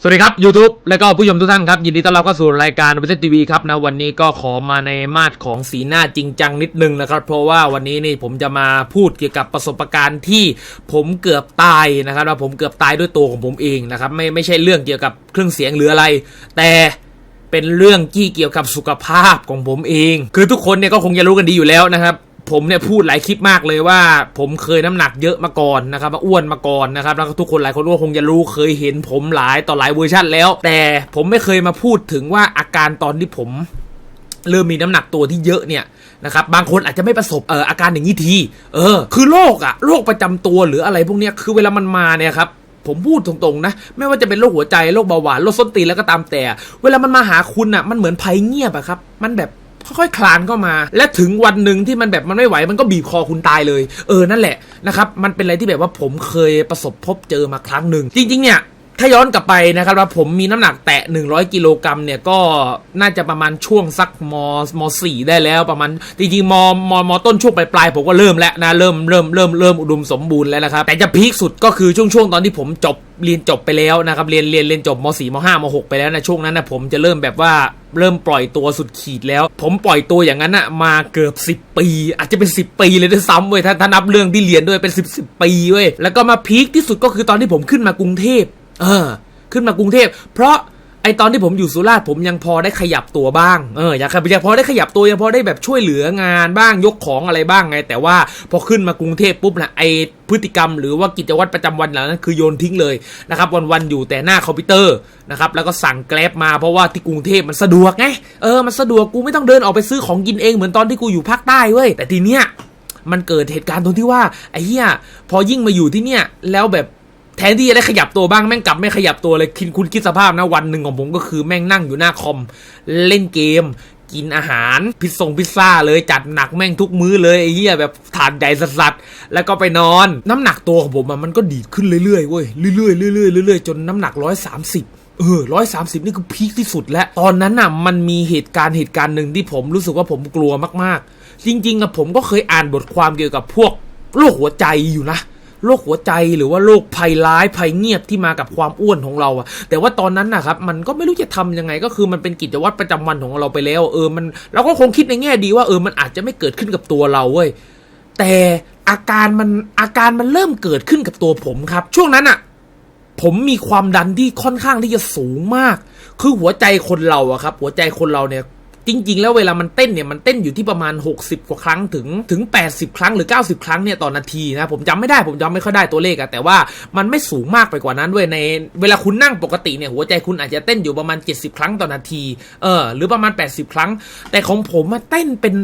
สวัสดีครับ YouTube และก็ผู้ชมทุกท่านครับ ยินดีต้อนรับเข้าสู่รายการวิทยทีวีครับนะวันนี้ก็ขอมาในมาดของสีหน้าจริงจังนิดนึงนะครับ เพราะว่าวันนี้นี่ผมจะมาพูดเกี่ยวกับประสบการณ์ที่ผมเกือบตายนะครับว่าผมเกือบตายด้วยตัวของผมเองนะครับไม่ไม่ใช่เรื่องเกี่ยวกับเครื่องเสียงหรืออะไร แต่เป็นเรื่องที่เกี่ยวกับสุขภาพของผมเอง คือทุกคนเนี่ยก็คงจะรู้กันดีอยู่แล้วนะครับ ผมเนี่ยพูดหลายคลิปมากเลยว่า ผมเคยน้ำหนักเยอะมาก่อนนะครับว่าอ้วนมาก่อนนะครับแล้วก็ทุกคนหลายคนก็คงจะรู้เคยเห็นผมหลายต่อหลายเวอร์ชันแล้ว แต่ผมไม่เคยมาพูดถึงว่าอาการตอนที่ผมเริ่มมีน้ำหนักตัวที่เยอะเนี่ยนะครับบางคนอาจจะไม่ประสบเอ่ออาการอย่างนี้ที เออ คือโรคอะโรคประจำตัวหรืออะไรพวกเนี้ยคือเวลามันมาเนี่ยครับผมพูดตรงๆนะ ไม่ว่าจะเป็นโรคหัวใจโรคเบาหวานโรคส้นตีนแล้วก็ตามแต่ เวลามันมาหาคุณอะมันเหมือนภัยเงียบอะครับ มันแบบ ค่อยๆคลานเข้ามา และถึงวันหนึ่งที่มันแบบมันไม่ไหวมันก็บีบคอคุณตายเลย เออนั่นแหละนะครับมันเป็นอะไรที่แบบว่าผมเคยประสบพบเจอมาครั้งหนึ่งจริงๆเนี่ย ถ้าย้อนกลับไปนะครับว่าผมมีน้ำหนักแตะ 100 กิโลกรัมเนี่ยก็น่าจะประมาณช่วงสักมมสี่ได้แล้วประมาณจริงๆมมมต้นช่วงปลายๆผมก็เริ่มแล้วนะเริ่มเริ่มเริ่มเริ่มอุดมสมบูรณ์แล้วนะครับแต่จะพีคสุดก็คือช่วงช่วงตอนที่ผมจบเรียนจบไปแล้วนะครับเรียนเรียนเรียนจบมสี่มห้ามหกไปแล้วนะช่วงนั้นนะผมจะเริ่มแบบว่าเริ่มปล่อยตัวสุดขีดแล้ว ผมปล่อยตัวอย่างนั้นอะมาเกือบ 10 ปี อาจจะเป็น 10 ปีเลยด้วยซ้ำเว้ยถ้าถ้านับเรื่องที่เรียนด้วยเป็น 10 10ปีเว้ยแล้วก็มาพีคที่สุดก็คือตอนที่ผมขึ้นมากรุงเทพ เออ ขึ้นมากรุงเทพ เพราะไอตอนที่ผมอยู่สุราษฎร์ผมยังพอได้ขยับตัวบ้างเอออยากยังพอได้ขยับตัวยังพอได้แบบช่วยเหลืองานบ้างยกของอะไรบ้างไง แต่ว่าพอขึ้นมากรุงเทพปุ๊บนะไอพฤติกรรมหรือว่ากิจวัตรประจำวันเหล่านั้นคือโยนทิ้งเลยนะครับวันๆอยู่แต่หน้าคอมพิวเตอร์นะครับแล้วก็สั่งแกล็บมาเพราะว่าที่กรุงเทพมันสะดวกไงเออมันสะดวกกูไม่ต้องเดินออกไปซื้อของกินเองเหมือนตอนที่กูอยู่ภาคใต้เว้ยแต่ทีเนี้ยมันเกิดเหตุการณ์ตรงที่ว่าไอ้เหี้ยพอยิ่งมาอยู่ที่เนี่ยแล้วแบบ แทนที่จะได้ขยับตัวบ้างแม่งกลับไม่ขยับตัวเลยคิดคุณคิดสภาพนะวันหนึ่งของผมก็คือแม่งนั่งอยู่หน้าคอม เล่นเกม กินอาหาร พิซซงพิซซ่าเลยจัดหนักแม่งทุกมื้อเลยไอ้เหี้ยแบบถาดใหญ่สัสๆแล้วก็ไปนอน น้ำหนักตัวของผมอะมันก็ดีดขึ้นเรื่อยๆเว้ยเรื่อยๆเรื่อยๆเรื่อยๆจนน้ำหนักร้อยสามสิบเออร้อยสามสิบนี่คือพีคที่สุดแล้ว ตอนนั้นน่ะมันมีเหตุการณ์เหตุการณ์หนึ่งที่ผมรู้สึกว่าผมกลัวมากๆ จริงๆอะผมก็เคยอ่านบทความเกี่ยวกับพวกโรคหัวใจอยู่นะ โรคหัวใจหรือว่าโรคภัยร้ายภัยเงียบที่มากับความอ้วนของเราอะแต่ว่าตอนนั้นนะครับมันก็ไม่รู้จะทำยังไง ก็คือมันเป็นกิจวัตรประจำวันของเราไปแล้ว เออมันเราก็คงคิดในแง่ดีว่าเออมันอาจจะไม่เกิดขึ้นกับตัวเราเว้ยแต่อาการมันอาการมันเริ่มเกิดขึ้นกับตัวผมครับ ช่วงนั้นอะผมมีความดันที่ค่อนข้างที่จะสูงมาก คือหัวใจคนเราอะครับ หัวใจคนเราเนี่ย จริง ๆ แล้วเวลามันเต้นเนี่ยมันเต้นอยู่ที่ประมาณ 60 กว่าครั้งถึงถึง 80 ครั้งหรือ 90 ครั้งเนี่ยต่อนาทีนะผมจำไม่ได้ผมจำไม่ค่อยได้ตัวเลขอะแต่ว่ามันไม่สูงมากไปกว่านั้นด้วยในเวลาคุณนั่งปกติเนี่ยหัวใจคุณอาจจะเต้นอยู่ประมาณ 70 ครั้งต่อนาทีเออหรือประมาณ 80 ครั้ง แต่ของผมมาเต้นเป็น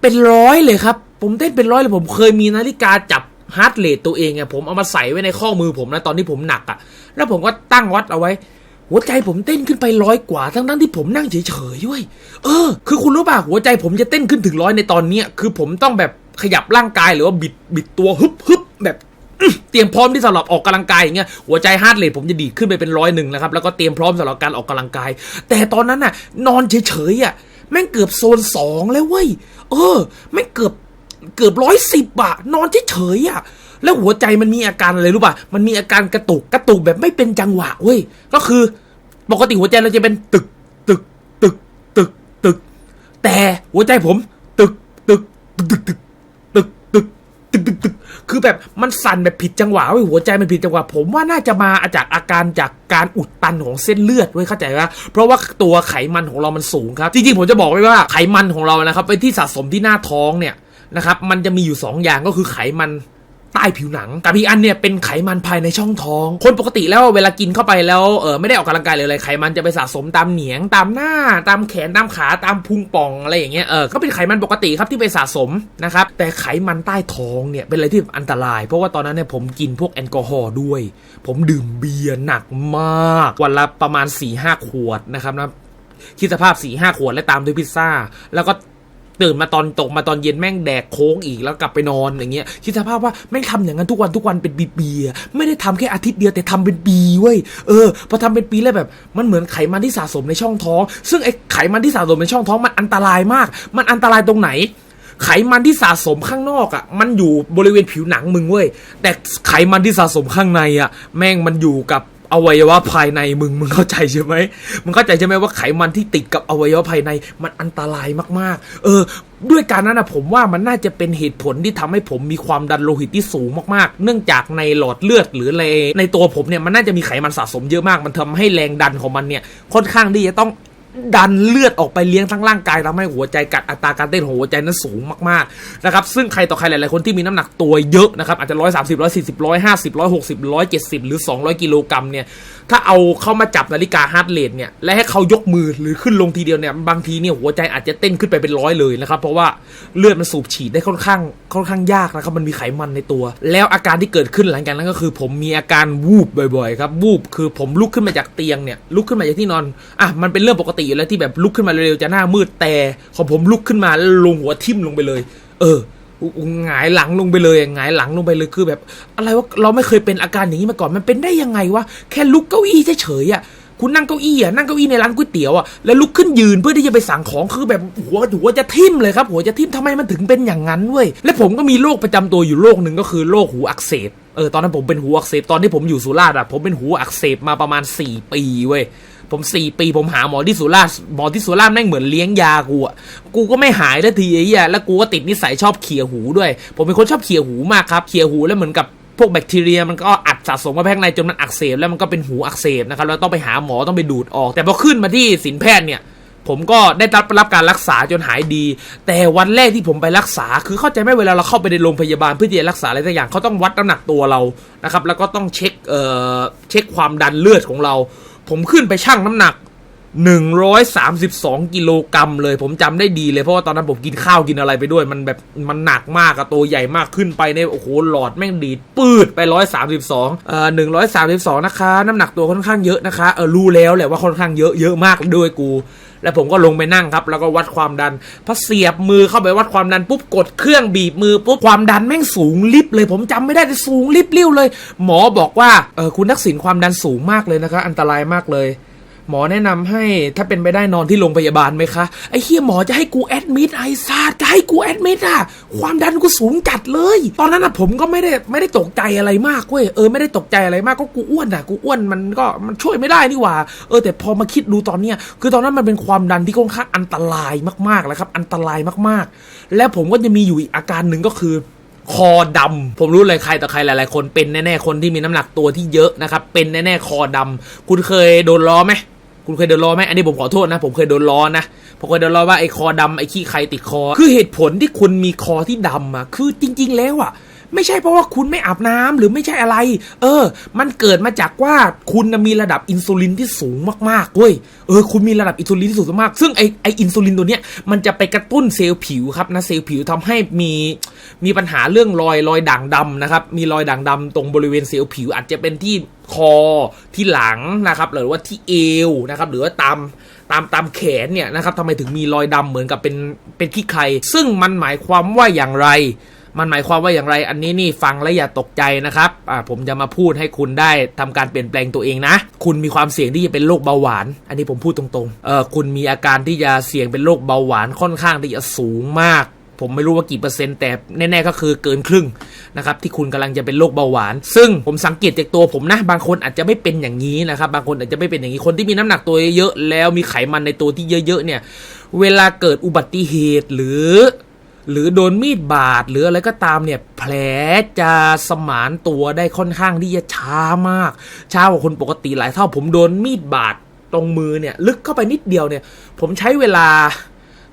เป็นร้อยเลยครับ ผมเต้นเป็นร้อยเลยผมเคยมีนาฬิกาจับฮาร์ดเรทตัวเองอะผมเอามาใส่ไว้ในข้อมือผมนะตอนที่ผมหนักอะแล้วผมก็ตั้งวัดเอาไว้ หัวใจผมเต้นขึ้นไปร้อยกว่า ทั้งทั้งที่ผมนั่งเฉยๆด้วย เออ คือคุณรู้ป่ะหัวใจผมจะเต้นขึ้นถึงร้อยในตอนเนี้ยคือผมต้องแบบขยับร่างกายหรือว่าบิดบิดตัวฮึบฮึบแบบเตรียมพร้อมที่สำหรับออกกำลังกายอย่างเงี้ยหัวใจฮาร์ดเรทผมจะดีขึ้นไปเป็นร้อยหนึ่งนะครับแล้วก็เตรียมพร้อมสำหรับการออกกำลังกาย แต่ตอนนั้นน่ะ นอนเฉยๆอะแม่งเกือบโซนสองแล้วเว้ยเออแม่งเกือบเกือบร้อยสิบอะนอนเฉยๆอะ แล้วหัวใจมันมีอาการอะไรรู้ป่ะ มันมีอาการกระตุก กระตุกแบบไม่เป็นจังหวะเว้ย ก็คือปกติหัวใจเราจะเป็นตึก ตึก ตึก ตึก ตึก แต่หัวใจผม ตึก ตึก ตึก ตึก ตึก ตึก ตึก ตึก ตึก คือแบบมันสั่นแบบผิดจังหวะเว้ยหัวใจมันผิดจังหวะ ผมว่าน่าจะมาจากอาการจากการอุดตันของเส้นเลือดเว้ยเข้าใจปะเพราะว่าตัวไขมันของเรามันสูงครับ จริงๆผมจะบอกไว้ว่าไขมันของเรานะครับเป็นที่สะสมที่หน้าท้องเนี่ยนะครับ มันจะมีอยู่สองอย่างก็คือไขมัน ใต้ผิวหนัง กับอีกอันเนี่ยเป็นไขมันภายในช่องท้อง คนปกติแล้วเวลากินเข้าไปแล้วเออไม่ได้ออกกำลังกายเลยอะไรไขมันจะไปสะสมตามเหนียงตามหน้า ตามแขนตามขาตามพุงป่องอะไรอย่างเงี้ยเออก็เป็นไขมันปกติครับที่ไปสะสมนะครับแต่ไขมันใต้ท้องเนี่ยเป็นอะไรที่อันตราย เพราะว่าตอนนั้นเนี่ยผมกินพวกแอลกอฮอล์ด้วย ผมดื่มเบียร์หนักมากวันละประมาณ4ี่ห้าขวดนะครับนะคิดสภาพสี่ห้าขวดและตามด้วยพิซซ่า แล้วก็ ตื่นมาตอนตกมาตอนเย็นแม่งแดกโค้งอีกแล้วกลับไปนอนอย่างเงี้ยคิดสภาพว่าแม่งทำอย่างนั้นทุกวันทุกวันเป็นปีๆไม่ได้ทำแค่อาทิตย์เดียวแต่ทำเป็นปีเว้ยเออพอทำเป็นปีแล้วแบบ มันเหมือนไขมันที่สะสมในช่องท้อง ซึ่งไอ้ไขมันที่สะสมในช่องท้องมันอันตรายมาก มันอันตรายตรงไหน ไขมันที่สะสมข้างนอกอะ่ะ มันอยู่บริเวณผิวหนังมึงเว้ยแต่ไขมันที่สะสมข้างในอะ่ะ แม่งมันอยู่กับ อวัยวะภายในมึงมึงเข้าใจใช่ไหมมึงเข้าใจใช่ไหมว่าไขมันที่ติดกับอวัยวะภายในมันอันตรายมาก ๆ เออ ด้วยการนั้นนะผมว่ามันน่าจะเป็นเหตุผลที่ทำให้ผมมีความดันโลหิตที่สูงมากๆ เนื่องจากในหลอดเลือดหรือในในตัวผมเนี่ยมันน่าจะมีไขมันสะสมเยอะมาก มันทำให้แรงดันของมันเนี่ยค่อนข้างที่จะต้อง ดันเลือดออกไปเลี้ยงทั้งร่างกายทำให้หัวใจกัดอัตราการเต้นของหัวใจนั้นสูงมากๆนะครับซึ่งใครต่อใครหลายๆคนที่มีน้ำหนักตัวเยอะนะครับอาจจะร้อยสามสิบร้อยสี่สิบร้อยห้าสิบร้อยหกสิบร้อยเจ็ดสิบหรือสองร้อยกิโลกรัมเนี่ยถ้าเอาเข้ามาจับนาฬิกาฮาร์ดเรทเนี่ยและให้เขายกมือหรือขึ้นลงทีเดียวเนี่ยบางทีเนี่ยหัวใจอาจจะเต้นขึ้นไปเป็นร้อยเลยนะครับเพราะว่าเลือดมันสูบฉีดได้ค่อนข้างค่อนข้างยากนะครับมันมีไขมันในตัว แล้วอาการที่เกิดขึ้นหลังจากนั้นก็คือ ผมมีอาการวูบบ่อยๆครับวูบคือผมลุกขึ้นมาจากเตียงเนี่ยลุกขึ้นมาจากที่นอนอะมันเป็นเรื่องปกติอยู่แล้วที่แบบลุกขึ้นมาเร็วๆจะหน้ามืดแต่ของผมลุกขึ้นมาแล้วลงหัวทิ่มลงไปเลย เออหงายหลังลงไปเลยหงายหลังลงไปเลยคือแบบ อะไรวะเราไม่เคยเป็นอาการอย่างนี้มาก่อนมันเป็นได้ยังไงวะแค่ลุกเก้าอี้เฉยๆอะคุณนั่งเก้าอี้อะนั่งเก้าอี้ในร้านก๋วยเตี๋ยวอะแล้วลุกขึ้นยืนเพื่อที่จะไปสั่งของคือแบบหัวหัวจะทิ่มเลยครับ หัวจะทิ่มทำไมมันถึงเป็นอย่างนั้นเว้ยและผมก็มีโรคประจำตัวอยู่โรคหนึ่งก็คือโรคหูอักเสบเออตอนนั้นผมเป็นหูอักเสบตอนที่ผมอยู่สุราษฎร์อะผมเป็นหูอักเสบมาประมาณ 4 ปีเว้ย ผมสี่ปีผมหาหมอที่สุราษฎร์หมอที่สุราษฎร์แม่งเหมือนเลี้ยงยากูอะกูก็ไม่หายทันทีไอ้เหี้ยแล้วกูก็ติดนิสัยชอบเขี่ยหูด้วย ผมเป็นคนชอบเขี่ยหูมากครับเขี่ยหูแล้วเหมือนกับพวกแบคทีเรียมันก็อัดสะสมมาข้างในจนมันอักเสบแล้วมันก็เป็นหูอักเสบนะครับแล้วต้องไปหาหมอต้องไปดูดออก แต่พอขึ้นมาที่ศิลปแพทย์เนี่ย ผมก็ได้รับรับการรักษาจนหายดี แต่วันแรกที่ผมไปรักษา คือเข้าใจไหมเวลาเราเข้าไปในโรงพยาบาลเพื่อที่จะรักษาอะไรสักอย่างเขาต้องวัดน้ำหนักตัวเรานะครับแล้วก็ต้องเช็คเอ่อเช็คความดันเลือดของเรา ผมขึ้นไปชั่งน้ำหนัก 132 กิโลกรัมเลย ผมจำได้ดีเลยเพราะว่าตอนนั้นผมกินข้าวกินอะไรไปด้วย มันแบบมันหนักมากอะตัวใหญ่มากขึ้นไปเนี่ยโอ้โหหลอดแม่งดีดปืดไป 132เอ่อ132 นะคะ น้ำหนักตัวค่อนข้างเยอะนะคะเออรู้แล้วแหละว่าค่อนข้างเยอะเยอะมากด้วยกู แล้วผมก็ลงไปนั่งครับ แล้วก็วัดความดันพอเสียบมือเข้าไปวัดความดันปุ๊บกดเครื่องบีบมือปุ๊บความดันแม่งสูงลิบเลย ผมจำไม่ได้แต่สูงลิบเลี้ยวเลย หมอบอกว่าเออคุณทักษิณความดันสูงมากเลยนะคะ อันตรายมากเลย หมอแนะนำให้ถ้าเป็นไปได้นอนที่โรงพยาบาลไหมคะไอ้เฮียหมอจะให้กูแอดมิดไอ้ซาดจะให้กูแอดมิดอะความดันกูสูงจัดเลย ตอนนั้นอะผมก็ไม่ได้ไม่ได้ตกใจอะไรมากเว้ยเออไม่ได้ตกใจอะไรมากก็กูอ้วนอะกูอ้วนมันก็มันช่วยไม่ได้นี่หว่า เออแต่พอมาคิดดูตอนเนี้ยคือตอนนั้นมันเป็นความดันที่ค่อนข้างอันตรายมากๆแล้วครับ อันตรายมากๆ แล้วผมก็จะมีอยู่อีกอาการหนึ่งก็คือคอดำผมรู้เลยใครต่อใครหลาย ๆ คนเป็นแน่ ๆ คนที่มีน้ำหนักตัวที่เยอะนะครับ เป็นแน่ ๆ คอดำคุณเคยโดนล้อไหม คุณเคยโดนล้อไหมอันนี้ผมขอโทษนะ ผมเคยโดนล้อนะผมเคยโดนล้อว่าไอ้คอดำไอ้ขี้ใครติดคอ คือเหตุผลที่คุณมีคอที่ดำอะคือจริง ๆ แล้วอะ ไม่ใช่เพราะว่าคุณไม่อาบน้ำหรือไม่ใช่อะไร เออ มันเกิดมาจากว่าคุณมีระดับอินซูลินที่สูงมากๆเว้ยเออคุณมีระดับอินซูลินที่สูงมาก ซึ่งไอไออินซูลินตัวเนี้ยมันจะไปกระตุ้นเซลล์ผิวครับนะเซลล์ผิวทำให้มีมีปัญหาเรื่องรอยรอยด่างดำนะครับมีรอยด่างดำตรงบริเวณเซลล์ผิว อาจจะเป็นที่คอที่หลังนะครับ หรือว่าที่เอวนะครับ หรือว่าตามตามตามแขนเนี่ยนะครับทำไมถึงมีรอยดำเหมือนกับเป็นเป็นขี้ใคร ซึ่งมันหมายความว่าอย่างไร มันหมายความว่าอย่างไรอันนี้นี่ฟังแล้วอย่าตกใจนะครับอ่าผมจะมาพูดให้คุณได้ทำการเปลี่ยนแปลงตัวเองนะ คุณมีความเสี่ยงที่จะเป็นโรคเบาหวาน อันนี้ผมพูดตรงๆเออคุณมีอาการที่จะเสี่ยงเป็นโรคเบาหวานค่อนข้างที่จะสูงมากผมไม่รู้ว่ากี่เปอร์เซ็นต์แต่แน่ๆก็คือเกินครึ่งนะครับที่คุณกำลังจะเป็นโรคเบาหวาน ซึ่งผมสังเกตจากตัวผมนะ บางคนอาจจะไม่เป็นอย่างนี้นะครับ บางคนอาจจะไม่เป็นอย่างนี้คนที่มีน้ำหนักตัวเยอะแล้วมีไขมันในตัวที่เยอะๆเนี่ย เวลาเกิดอุบัติเหตุหรือ หรือโดนมีดบาดหรืออะไรก็ตามเนี่ยแผลจะสมานตัวได้ค่อนข้างที่จะช้ามาก ช้ากว่าคนปกติหลายเท่าผมโดนมีดบาดตรงมือเนี่ยลึกเข้าไปนิดเดียวเนี่ย ผมใช้เวลา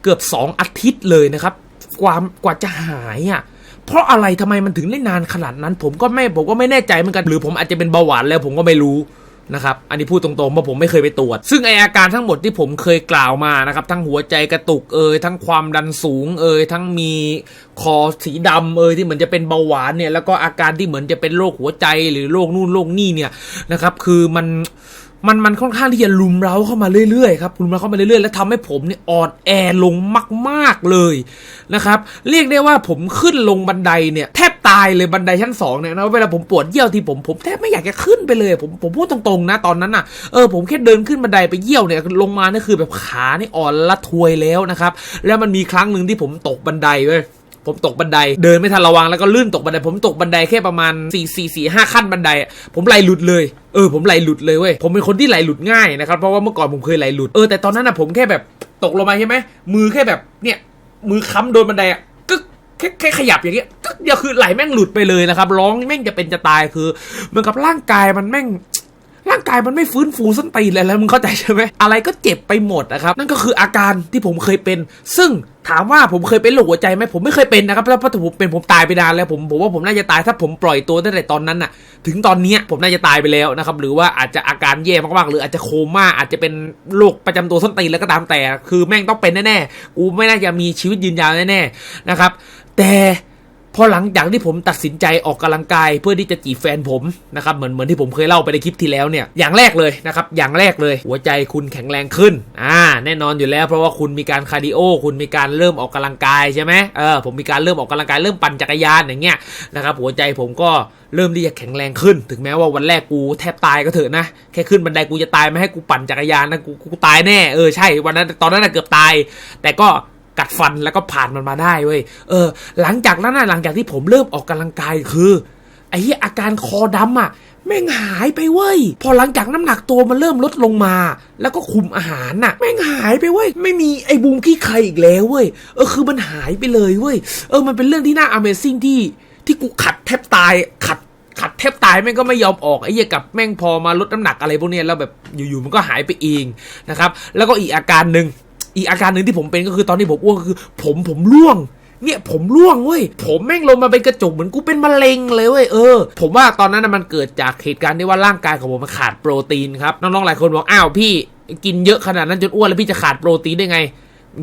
เกือบสองอาทิตย์เลยนะครับกว่ากว่าจะหายอะเพราะอะไรทำไมมันถึงได้นานขนาดนั้น ผมก็ไม่ผมก็ไม่แน่ใจเหมือนกัน หรือผมอาจจะเป็นเบาหวานแล้วผมก็ไม่รู้ นะครับ อันนี้พูดตรงๆเพราะผมไม่เคยไปตรวจ ซึ่งไออาการทั้งหมดที่ผมเคยกล่าวมานะครับ ทั้งหัวใจกระตุกเอยทั้งความดันสูงเอยทั้งมีคอสีดำเอยที่เหมือนจะเป็นเบาหวานเนี่ย แล้วก็อาการที่เหมือนจะเป็นโรคหัวใจหรือโรคนู่นโรคนี่เนี่ยนะครับ คือมันมันมันค่อนข้างที่จะลุมเร้าเข้ามาเรื่อยๆครับลุมเร้าเข้ามาเรื่อยๆ แล้วทำให้ผมเนี่ยอ่อนแอลงมาก ๆเลยนะครับ เรียกได้ว่าผมขึ้นลงบันไดเนี่ยแทบ ตายเลยบันไดชั้นสองเนี่ยนะเวลาผมปวดเยี่ยวที่ผมผมแทบไม่อยากจะขึ้นไปเลย ผมผมพูดตรงๆนะตอนนั้นน่ะเออผมแค่เดินขึ้นบันไดไปเยี่ยวเนี่ยลงมานี่คือแบบขานี่อ่อนละทวยแล้วนะครับแล้วมันมีครั้งหนึ่งที่ผมตกบันไดเว้ยผมตกบันไดเดินไม่ทันระวังแล้วก็ลื่นตกบันได ผมตกบันไดแค่ประมาณ4 4 4 5ขั้นบันได ผมไหลหลุดเลยเออผมไหลหลุดเลยเว้ยผมเป็นคนที่ไหลหลุดง่ายนะครับเพราะว่าเมื่อก่อนผมเคยไหลหลุดเออแต่ตอนนั้นนะผมแค่แบบตกลงมาใช่ไหมมือแค่แบบเนี่ยมือค้ำโดนบันไดอะ แค่แค่ขยับอย่างเงี้ยกึกเดียวคือไหลแม่งหลุดไปเลยนะครับ ร้องแม่งจะเป็นจะตายคือเหมือนกับร่างกายมันแม่งร่างกายมันไม่ฟื้นฟูส้นตีนเลยแล้วมึงเข้าใจใช่ไหมอะไรก็เจ็บไปหมดนะครับ นั่นก็คืออาการที่ผมเคยเป็น ซึ่งถามว่าผมเคยเป็นโรคหัวใจไหมผมไม่เคยเป็นนะครับแล้วพราะผมเป็นผมตายไปนานแล้วผมผมว่าผมน่าจะตายถ้าผมปล่อยตัวตั้งแต่ตอนนั้นน่ะ ถึงตอนเนี้ยผมน่าจะตายไปแล้วนะครับ หรือว่าอาจจะอาการแย่มากๆ หรืออาจจะโคม่าอาจจะเป็นโรคประจำตัวส้นตีนแล้วก็ตามแต่ คือแม่งต้องเป็นแน่ๆกูไม่น่าจะมีชีวิตยืนยาวแน่ๆนะครับ แต่พอหลังจากที่ผมตัดสินใจออกกำลังกายเพื่อที่จะจีบแฟนผมนะครับเหมือนเหมือนที่ผมเคยเล่าไปในคลิปที่แล้วเนี่ยอย่างแรกเลยนะครับอย่างแรกเลย หัวใจคุณแข็งแรงขึ้นอ่าแน่นอนอยู่แล้ว เพราะว่าคุณมีการคาร์ดิโอคุณมีการเริ่มออกกำลังกายใช่ไหมเออผมมีการเริ่มออกกำลังกายเริ่มปั่นจักรยานอย่างเงี้ยนะครับหัวใจผมก็เริ่มที่จะแข็งแรงขึ้น ถึงแม้ว่าวันแรกกูแทบตายก็เถอะนะแค่ขึ้นบันไดกูจะตายไม่ให้กูปั่นจักรยานนะกูกูตายแน่เออใช่วันนั้นตอนนั้นนะเกือบตาย แต่ก็ กัดฟันแล้วก็ผ่านมันมาได้เว้ยเออ หลังจากนั้นนะหลังจากที่ผมเริ่มออกกำลังกายคือไอ้อาการคอดำอะแม่งหายไปเว้ย พอหลังจากน้ำหนักตัวมันเริ่มลดลงมา แล้วก็คุมอาหารน่ะ แม่งหายไปเว้ย ไม่มีไอ้บูมขี้ใครอีกแล้วเว้ย เออคือมันหายไปเลยเว้ย เออมันเป็นเรื่องที่น่า Amazing ที่ที่กูขัดแทบตายขัดขัดแทบตายแม่งก็ไม่ยอมออกไอ้เหี้ยกับแม่งพอมาลดน้ำหนักอะไรพวกเนี้ยแล้วแบบอยู่ๆมันก็หายไปเองนะครับ แล้วก็อีกอาการหนึ่ง อีกอาการหนึ่งที่ผมเป็นก็คือตอนที่ผมอ้วกคือ ผมผมร่วงเนี่ยผมร่วงเว้ย ผมแม่งลงมาเป็นกระจกเหมือนกูเป็นมะเร็งเลยเว้ยเออ ผมว่าตอนนั้นมันเกิดจากเหตุการณ์ที่ว่าร่างกายของผมมันขาดโปรตีนครับ น้องๆหลายคนบอกอ้าวพี่กินเยอะขนาดนั้นจนอ้วนแล้วพี่จะขาดโปรตีนได้ไง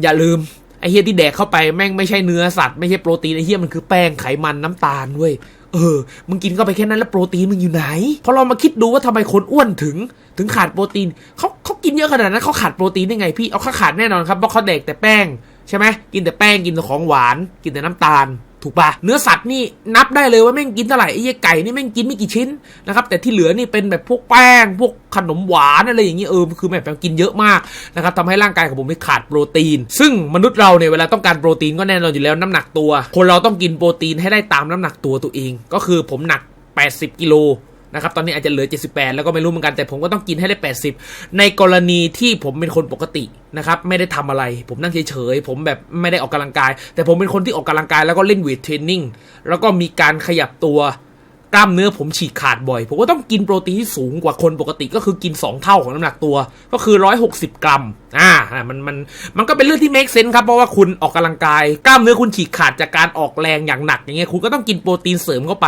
อย่าลืมไอ้เฮียที่แดกเข้าไปแม่งไม่ใช่เนื้อสัตว์ไม่ใช่โปรตีนไอ้เฮียมันคือแป้งไขมันน้ำตาลเว้ย เออ มึงกินเข้าไปแค่นั้นแล้วโปรตีนมึงอยู่ไหน พอเรามาคิดดูว่าทำไมคนอ้วนถึง ถึงขาดโปรตีนเขาเขากินเยอะขนาดนั้นเขาขาดโปรตีนได้ไงพี่ เอาเขาขาดแน่นอนครับเพราะเขาเด็กแต่แป้งใช่ไหมกินแต่แป้งกินแต่ของหวาน กินแต่น้ำตาล ถูกปะเนื้อสัตว์นี่นับได้เลยว่าแม่งกินเท่าไหร่ไอ้ยไก่นี่แม่งกินไม่กี่ชิ้นนะครับแต่ที่เหลือนี่เป็นแบบพวกแป้ง พวกขนมหวานอะไรอย่างเงี้ยเออคือแบบกินเยอะมากนะครับทำให้ร่างกายของผมไม่ขาดโปรตีน ซึ่งมนุษย์เราเนี่ยเวลาต้องการโปรตีนก็แน่นอนอยู่แล้วน้ำหนักตัว คนเราต้องกินโปรตีนให้ได้ตามน้ำหนักตัวตัวเอง ก็คือผมหนัก 80 กิโล นะครับตอนนี้อาจจะเหลือ 78 แล้วก็ไม่รู้เหมือนกันแต่ผมก็ต้องกินให้ได้ 80 ในกรณีที่ผมเป็นคนปกตินะครับไม่ได้ทำอะไร ผมนั่งเฉยๆผมแบบไม่ได้ออกกำลังกาย แต่ผมเป็นคนที่ออกกำลังกายแล้วก็เล่นเวทเทรนนิ่งแล้วก็มีการขยับตัว กล้ามเนื้อผมฉีกขาดบ่อย ผมก็ต้องกินโปรตีนที่สูงกว่าคนปกติก็คือกิน 2 เท่าของน้ำหนักตัว ก็คือ 160 กรัม อ่า มันมันมันก็เป็นเรื่องที่ make sense ครับ เพราะว่าคุณออกกำลังกาย กล้ามเนื้อคุณฉีกขาดจากการออกแรงอย่างหนัก อย่างเงี้ย คุณก็ต้องกินโปรตีนเสริมเข้าไป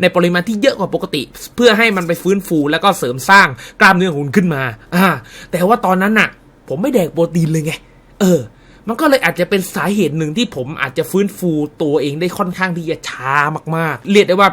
ในปริมาณที่เยอะกว่าปกติ เพื่อให้มันไปฟื้นฟูแล้วก็เสริมสร้างกล้ามเนื้อของคุณขึ้นมา อ่า แต่ว่าตอนนั้นน่ะ ผมไม่แดกโปรตีนเลยไง เออ มันก็เลยอาจจะเป็นสาเหตุหนึ่งที่ผมอาจจะฟื้นฟูตัวเองได้ค่อนข้างที่จะช้ามากๆ เรียกได้ว่า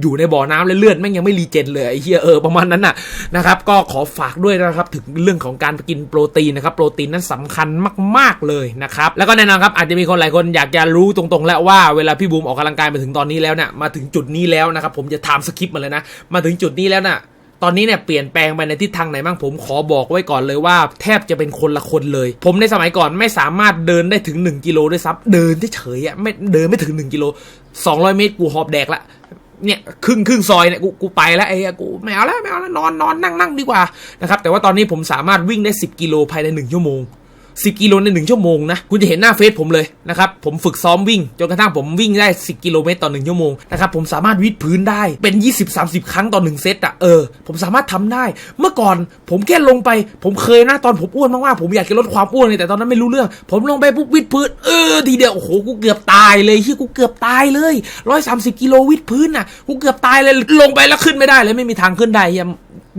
อยู่ในบ่อน้ำและเลือดแม่งยังไม่รีเจนเลยไอ้เหี้ยเออประมาณนั้นน่ะนะครับ ก็ขอฝากด้วยนะครับถึงเรื่องของการกินโปรตีนนะครับ โปรตีนนั้นสำคัญมาก ๆเลยนะครับ แล้วก็แน่นอนครับอาจจะมีคนหลายคนอยากจะรู้ตรงๆ แล้วว่าเวลาพี่บูมออกกำลังกายมาถึงตอนนี้แล้วเนี่ยมาถึงจุดนี้แล้วนะครับผมจะทำสคริปต์มาเลยนะ มาถึงจุดนี้แล้วน่ะ ตอนนี้เนี่ยเปลี่ยนแปลงไปในทิศทางไหนบ้างผมขอบอกไว้ก่อนเลยว่า แทบจะเป็นคนละคนเลย ผมในสมัยก่อนไม่สามารถเดินได้ถึง 1 กิโลด้วยซ้ำเดินเฉยๆอะไม่เดินไม่ถึง 1 กิโล 200 เมตรกูหอบแดกละเนี่ยครึ่งครึ่งซอยเนี่ยกูกูไปแล้วไอ้กูไม่เอาแล้วไม่เอาแล้วนอนนอนนั่งนั่งดีกว่านะครับแต่ว่าตอนนี้ผมสามารถวิ่งได้ 10 กิโลภายใน 1 ชั่วโมง 10กิโลใน 1 ชั่วโมงนะ คุณจะเห็นหน้าเฟซผมเลยนะครับ ผมฝึกซ้อมวิ่ง จนกระทั่งผมวิ่งได้ 10 กิโลเมตรต่อ 1 ชั่วโมงนะครับผมสามารถวิดพื้นได้เป็น 20-30 ครั้งต่อ 1 เซตอะเออ ผมสามารถทำได้ เมื่อก่อนผมแค่ลงไปผมเคยนะตอนผมอ้วนมากๆผมอยากจะลดความอ้วนเลยแต่ตอนนั้นไม่รู้เรื่อง ผมลงไปปุ๊บวิดพื้นเออทีเดียวโอ้โหกูเกือบตายเลยเฮียกูเกือบตายเลย 130กิโลวิดพื้นน่ะกูเกือบตายเลยลงไปแล้วขึ้นไม่ได้เลยไม่มีทางขึ้นได้เฮีย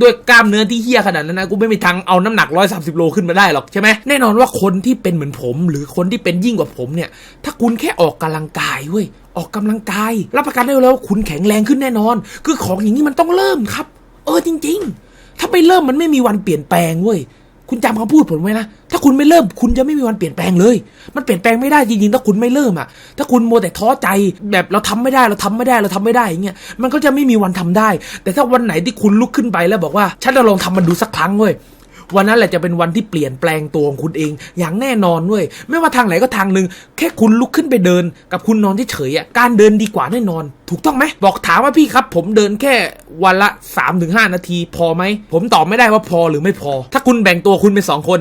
ด้วยกล้ามเนื้อที่เฮี้ยขนาดนั้นนะกูไม่มีทางเอาน้ำหนักร้อยสาสิบโลขึ้นมาได้หรอกใช่ไหมแน่นอนว่าคนที่เป็นเหมือนผม หรือคนที่เป็นยิ่งกว่าผมเนี่ย ถ้าคุณแค่ออกกำลังกายเว้ยออกกำลังกาย รับประกันได้เลยว่าคุณแข็งแรงขึ้นแน่นอน คือของอย่างนี้มันต้องเริ่มครับ เออจริง ๆ ถ้าไปเริ่มมันไม่มีวันเปลี่ยนแปลงเว้ย คุณจำคำพูดผมไว้นะ ถ้าคุณไม่เริ่ม คุณจะไม่มีวันเปลี่ยนแปลงเลย มันเปลี่ยนแปลงไม่ได้จริงๆ ถ้าคุณไม่เริ่มอะ ถ้าคุณโมแต่ท้อใจแบบเราทำไม่ได้เราทำไม่ได้เราทำไม่ได้อย่างเงี้ย มันก็จะไม่มีวันทำได้ แต่ถ้าวันไหนที่คุณลุกขึ้นไปแล้วบอกว่า ฉันจะลองทำมันดูสักครั้งเว้ย วันนั้นแหละจะเป็นวันที่เปลี่ยนแปลงตัวของคุณเอง อย่างแน่นอนเว้ยไม่ว่าทางไหนก็ทางหนึ่งแค่คุณลุกขึ้นไปเดิน กับคุณนอนเฉยๆอะการเดินดีกว่าแน่นอน ถูกต้องไหมบอกถามว่าพี่ครับ ผมเดินแค่วันละ 3-5 นาที พอไหมผมตอบไม่ได้ว่าพอหรือไม่พอ ถ้าคุณแบ่งตัวคุณเป็นสองคน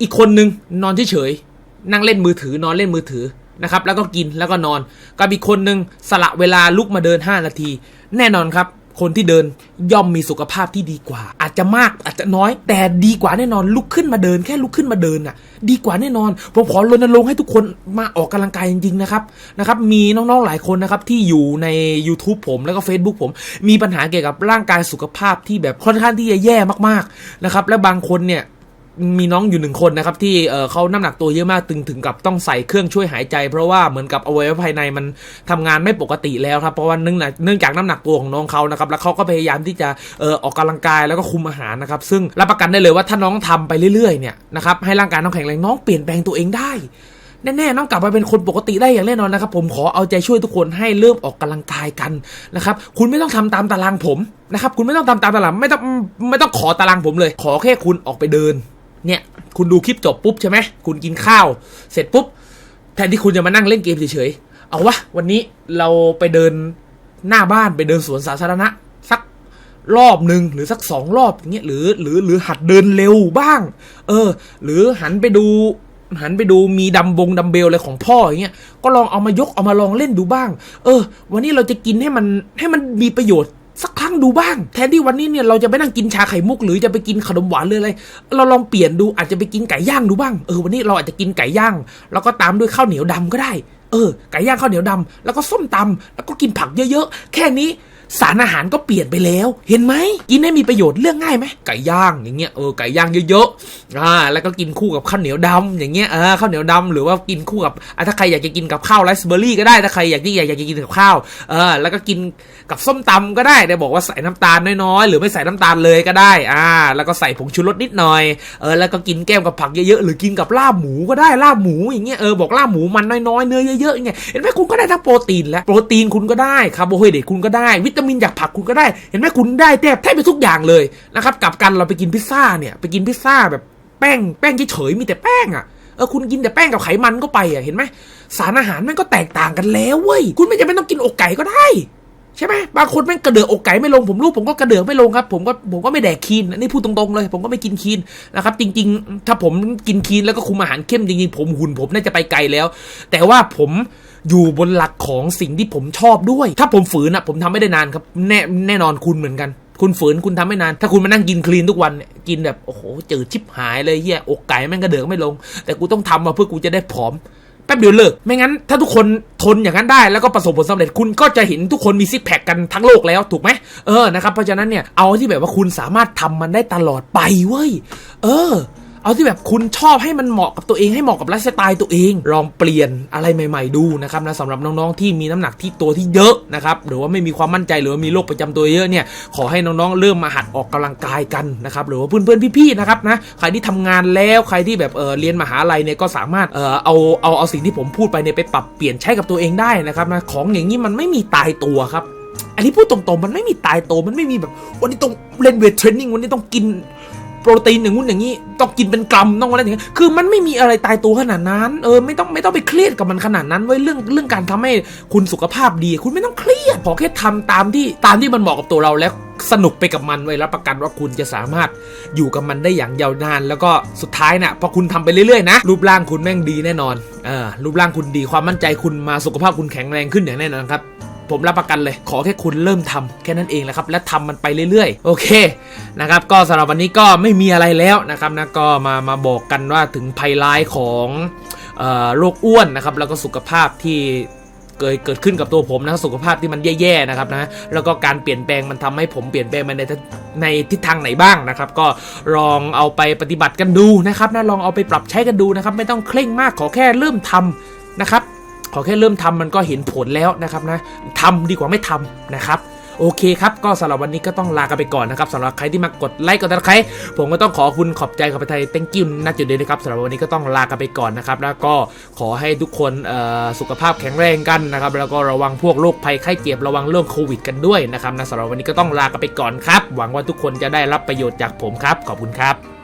อีกคนนึงนอนเฉยๆนั่งเล่นมือถือนอนเล่นมือถือนะครับแล้วก็กินแล้วก็นอน กับอีกคนนึงสละเวลาลุกมาเดิน 5 นาที แน่นอนครับ คนที่เดินย่อมมีสุขภาพที่ดีกว่า อาจจะมากอาจจะน้อย แต่ดีกว่าแน่นอนลุกขึ้นมาเดินแค่ลุกขึ้นมาเดินน่ะ ดีกว่าแน่นอนผมขอรณรงค์ให้ทุกคนมาออกกำลังกายจริงๆนะครับนะครับ มีน้องๆหลายคนนะครับที่อยู่ใน YouTube ผมแล้วก็ Facebook ผม มีปัญหาเกี่ยวกับร่างกายสุขภาพที่แบบค่อนข้างที่จะแย่มากๆนะครับและบางคนเนี่ย มีน้องอยู่หนึ่งคนนะครับ ที่เเขาน้ำหนักตัวเยอะมากถึงถึงกับต้องใส่เครื่องช่วยหายใจ เพราะว่าเหมือนกับอวัยวะภายในมันทำงานไม่ปกติแล้วครับเพราะว่าเนื่องเนื่องจากน้ำหนักตัวของน้องเขานะครับแล้วเขาก็พยายามที่จะเออออกกำลังกายแล้วก็คุมอาหารนะครับ ซึ่งรับประกันได้เลยว่าถ้าน้องทำไปเรื่อยๆเนี่ยนะครับให้ร่างกายน้องแข็งแรงน้องเปลี่ยนแปลงตัวเองได้แน่ๆน้องกลับมาเป็นคนปกติได้อย่างแน่นอนนะครับผมขอเอาใจช่วยทุกคนให้เริ่มออกกำลังกายกันนะครับคุณไม่ต้องทำตามตารางผมนะครับคุณไม่ต้องทำตามตารางไม่ต้องไม่ต้องขอตารางผมเลย ขอแค่คุณออกไปเดิน เนี่ยคุณดูคลิปจบปุ๊บใช่ไหมคุณกินข้าว เสร็จปุ๊บแทนที่คุณจะมานั่งเล่นเกมเฉยๆเอาวะวันนี้เราไปเดินหน้าบ้านไปเดินสวนสาธารณะ สักรอบหนึ่งหรือสักสองรอบอย่างเงี้ยหรือหรือหรือหัดเดินเร็วบ้าง เออ หรือหันไปดูหันไปดูมีดัมบงดัมเบลอะไรของพ่ออย่างเงี้ยก็ลองเอามายกเอามาลองเล่นดูบ้าง เออ วันนี้เราจะกินให้มันให้มันมีประโยชน์ สักครั้งดูบ้าง แทนที่วันนี้เนี่ยเราจะไปนั่งกินชาไข่มุก หรือจะไปกินขนมหวานเลยอะไรเราลองเปลี่ยนดูอาจจะไปกินไก่ย่างดูบ้างเออวันนี้เราอาจจะกินไก่ย่าง แล้วก็ตามด้วยข้าวเหนียวดำก็ได้ เออไก่ย่างข้าวเหนียวดำแล้วก็ส้มตำแล้วก็กินผักเยอะๆแค่นี้ สารอาหารก็เปลี่ยนไปแล้ว เห็นไหมกินให้มีประโยชน์เรื่องง่ายไหมไก่ย่างอย่างเงี้ยเออไก่ย่างเยอะๆอ่าแล้วก็กินคู่กับข้าวเหนียวดำอย่างเงี้ยเออข้าวเหนียวดำหรือว่ากินคู่กับอะถ้าใครอยากจะกินกับข้าวไรซ์เบอร์รี่ก็ได้ถ้าใครอยากที่อยากอยากจะกินกับข้าวเออแล้วก็กินกับส้มตำก็ได้แต่บอกว่าใส่น้ำตาลน้อยๆหรือไม่ใส่น้ำตาลเลยก็ได้อ่าแล้วก็ใส่ผงชูรสนิดหน่อยเออแล้วก็กินแก้มกับผักเยอะๆหรือกินกับลาบหมูก็ได้ลาบหมูอย่างเงี้ยเออบอกลาบหมูมันน้อยๆเนื้อเยอะๆอย่างเงี้ยเห็นไหมคุณก็ได้ทั้งโปรตีนและโปรตีนคุณก็ได้คาร์โบไฮเดรตคุณก็ได้วิตามินจากผักคุณก็ได้ เห็นไหมคุณได้แทบแทบไปทุกอย่างเลยนะครับกลับกันเราไปกินพิซซ่าเนี่ยไปกินพิซซ่าแบบแป้งแป้งเฉยๆมีแต่แป้งอะเออคุณกินแต่แป้งกับไขมันก็ไปอะเห็นไหมสารอาหารมันก็แตกต่างกันแล้วเว้ยคุณไม่จำเป็นต้องกินอกไก่ก็ได้ ใช่ไหมบางคนแม่งกระเดือกอกไก่ไม่ลงผมรู้ผมก็กระเดือกไม่ลงครับ ผมก็ผมก็ไม่แดกคีนนนี้พูดตรงๆเลย ผมก็ไม่กินคีนนะครับ จริง ๆ ถ้าผมกินคีนแล้วก็คุมอาหารเข้มจริงๆผมหุ่นผมน่าจะไปไกลแล้ว แต่ว่าผมอยู่บนหลักของสิ่งที่ผมชอบด้วย ถ้าผมฝืนอะ ผมทำไม่ได้นานครับ แน่แน่นอนคุณเหมือนกัน คุณฝืนคุณทำไม่นาน ถ้าคุณมานั่งกินคลีนทุกวันกินแบบโอ้โหจืดชิบหายเลยเฮียอกไก่แม่งกระเดือกไม่ลง แต่กูต้องทำมาเพื่อกูจะได้ผอม ป๊บเดียวเลิก ไม่งั้นถ้าทุกคนทนอย่างนั้นได้แล้วก็ประสบผลสำเร็จคุณก็จะเห็นทุกคนมีซิกแพคกันทั้งโลกแล้วถูกไหมเออนะครับเพราะฉะนั้นเนี่ยเอาที่แบบว่าคุณสามารถทำมันได้ตลอดไปเว้ยเออ เอาที่แบบคุณชอบให้มันเหมาะกับตัวเองให้เหมาะกับไลฟ์สไตล์ตัวเอง ลองเปลี่ยนอะไรใหม่ ๆ ดูนะครับนะสำหรับน้องๆที่มีน้ำหนักที่ตัวที่เยอะนะครับหรือว่าไม่มีความมั่นใจหรือว่ามีโรคประจำตัวเยอะเนี่ยขอให้น้องๆเริ่มมาหัดออกกำลังกายกันนะครับหรือว่าเพื่อนๆพี่ๆนะครับนะใครที่ทำงานแล้วใครที่แบบเออเรียนมหาลัยเนี่ยก็สามารถเออเอาเอาเอาสิ่งที่ผมพูดไปเนี่ยไปปรับเปลี่ยนใช้กับตัวเองได้นะครับนะของอย่างนี้มันไม่มีตายตัวครับอันนี้พูดตรงๆมันไม่มีตายตัวมันไม่มีแบบ วันนี้ต้องเล่นเวทเทรนนิ่งวันนี้ต้องกิน โปรตีนอย่างงู้นอย่างนี้ ต้องกินเป็นกรัมต้องอะไรอย่างนี้ยคือมันไม่มีอะไรตายตัวขนาดนั้น เออไม่ต้องไม่ต้องไปเครียดกับมันขนาดนั้นไว้เรื่องเรื่องการทำให้คุณสุขภาพดี คุณไม่ต้องเครียดขอแค่ทำตามที่ตามที่มันเหมาะกับตัวเราแล้วสนุกไปกับมันไว้รับประกันว่าคุณจะสามารถอยู่กับมันได้อย่างยาวนาน แล้วก็สุดท้ายเนี่ยพอคุณทำไปเรื่อยๆนะ รูปร่างคุณแม่งดีแน่นอนเออรูปร่างคุณดีความมั่นใจคุณมาสุขภาพคุณแข็งแรงขึ้นอย่างแน่นอนครับ ผมรับประกันเลย ขอแค่คุณเริ่มทำแค่นั้นเองแหละครับ และทำมันไปเรื่อยๆ โอเคนะครับก็สำหรับวันนี้ก็ไม่มีอะไรแล้วนะครับนะก็มามาบอกกันว่าถึงภัยร้ายของโรคอ้วนนะครับแล้วก็สุขภาพที่เกิดเกิดขึ้นกับตัวผมนะสุขภาพที่มันแย่ๆนะครับนะแล้วก็การเปลี่ยนแปลงมันทำให้ผมเปลี่ยนแปลงไปในในทิศทางไหนบ้างนะครับ ก็ลองเอาไปปฏิบัติกันดูนะครับนะลองเอาไปปรับใช้กันดูนะครับ ไม่ต้องเคร่งมากขอแค่เริ่มทำนะครับ ขอแค่เริ่มทำมันก็เห็นผลแล้วนะครับนะทำดีกว่าไม่ทำนะครับโอเคครับ ก็สำหรับวันนี้ก็ต้องลากันไปก่อนนะครับสำหรับใครที่มากดไลค์กดติดตามผมก็ต้องขอคุณขอบใจขอบใจ thank you นะจุดเด่นนะครับสำหรับวันนี้ก็ต้องลากันไปก่อนนะครับ แล้วก็ขอให้ทุกคนสุขภาพแข็งแรงกันนะครับ แล้วก็ระวังพวกโรคภัยไข้เจ็บระวังเรื่องโควิดกันด้วยนะครับนะสำหรับวันนี้ก็ต้องลากันไปก่อนครับ หวังว่าทุกคนจะได้รับประโยชน์จากผมครับ ขอบคุณครับ